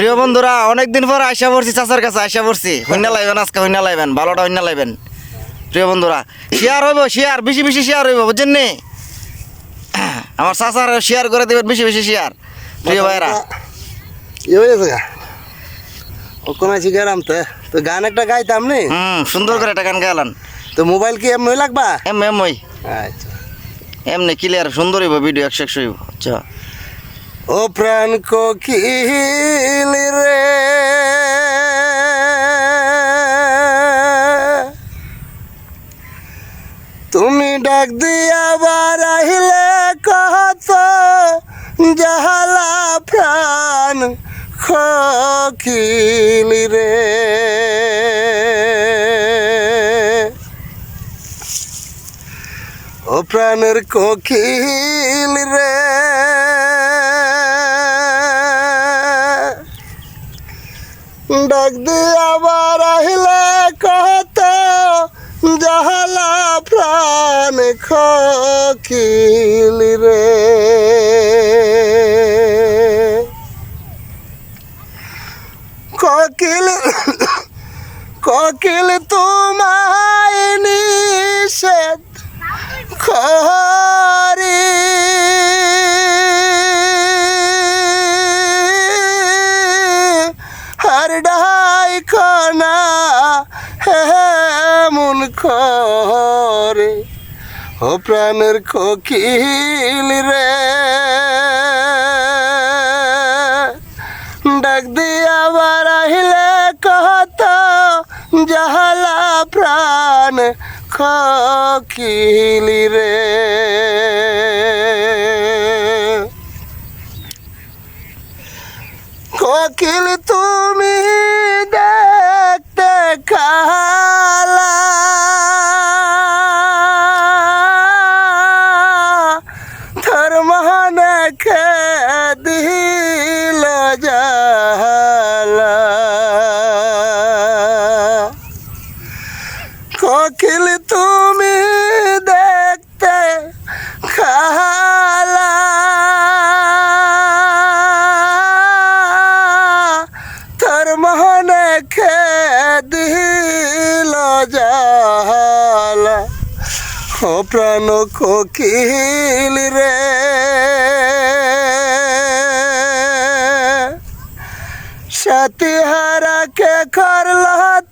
প্রিয় বন্ধুরা অনেকদিন পর আইসা পড়ছি চাচার কাছে আইসা পড়ছি। হইনা লাইবেন আজকে হইনা লাইবেন ভালোটা হইনা লাইবেন। প্রিয় বন্ধুরা শেয়ার হইব শেয়ার বেশি বেশি শেয়ার হইব বুঝছেন নি? আমার চাচার শেয়ার করে দিবেন বেশি বেশি শেয়ার প্রিয় ভাইরা কোন আছি গেলাম তো। তো গান একটা গাইতাম নি? হুম সুন্দর করে একটা গান গাইলান। তো মোবাইল কি এমনি লাগবা? এম এম ওই আচ্ছা। এমনি ক্লিয়ার সুন্দর হইব ভিডিও একশো একশো হইব আচ্ছা। ও প্রাণ কোকিল রে। তুমি ডাক দিয়া বারাইলে কত জাহালা প্রাণ কোকিল রে। ও প্রাণের কোকিল রে। ডাক দিয়ে আবার আহিলে কত জাহালা প্রাণ কোকিল রে। কোকিল কোকিল তোমায় নিষেধ খরি খরে ও প্রাণের কোকিল রে। ডাক দিয়া আবার আহিলে কত জাহালা প্রাণ কোকিল রে। কোকিল তুমি মনে খে দিল জালা কোকিল তুমি দেখতে খালা। তোর মনে খে ও প্রাণ কোকিল রে। সাথী হারাকে করল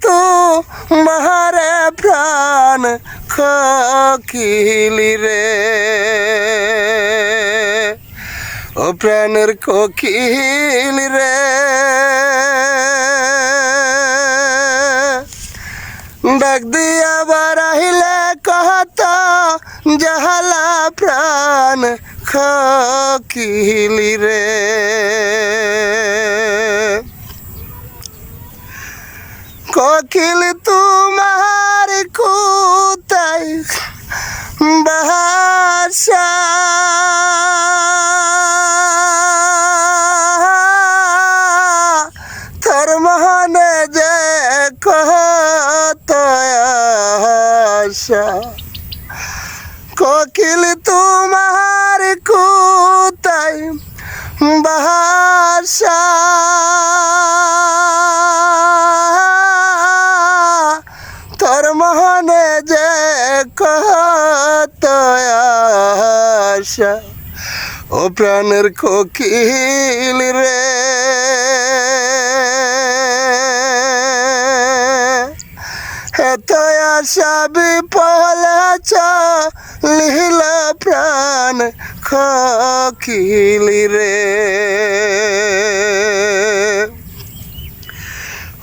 তু মারে প্রাণ কোকিল রে। ও প্রাণের কোকিল রে। ডাক দিয়া বারাইলে কহত জাহালা প্রাণ কোকিল রে কোকিল তোমার কোথায় বাসা তোর মনে যে কত আশা। কোকিল তোমার কোথায় বাসা। তোর মনে যে কত আশা। ও প্রাণের কোকিল রে। আশা বিপল লিহিল প্রাণ কোকিল রে।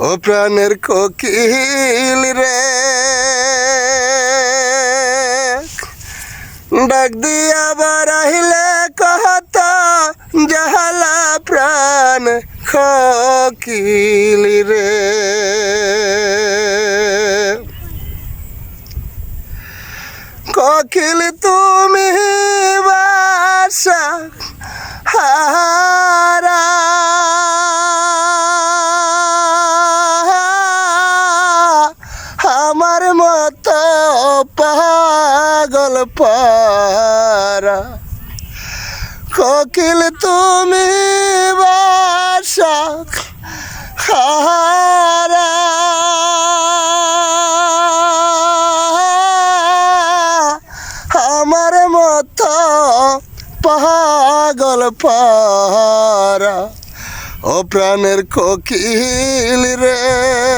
ও প্রাণের কোকিল রে। ডাক দিয়া বারাইলে কহত জাহালা প্রাণ কোকিল রে। পারা। কোকিল তুমি বাসা আমার মতো পাগল পারা। ও প্রাণের কোকিল রে।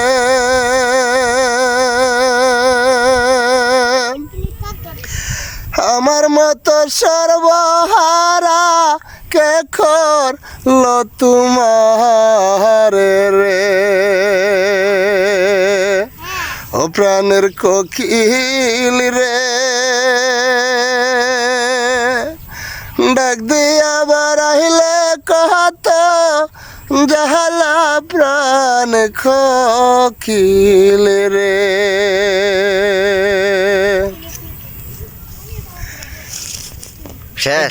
তোমার রে। ও প্রাণের কোকিল রে। ডাক দিয়ে আবার আহিলে কহত জাহালা প্রাণ কোকিল রে।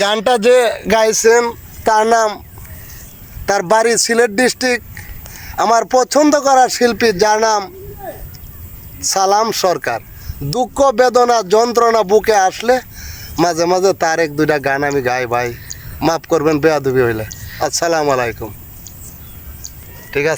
গানটা যে গাইছেন তার নাম তার বাড়ি সিলেট ডিস্ট্রিক্ট। আমার পছন্দ করা শিল্পী যার নাম সালাম সরকার। দুঃখ, বেদনা, যন্ত্রণা বুকে আসলে মাঝে মাঝে তার এক দুইটা গান আমি গাই, ভাই। মাফ করবেন, বেয়াদুবি হইলে। আসসালামু আলাইকুম। ঠিক আছে?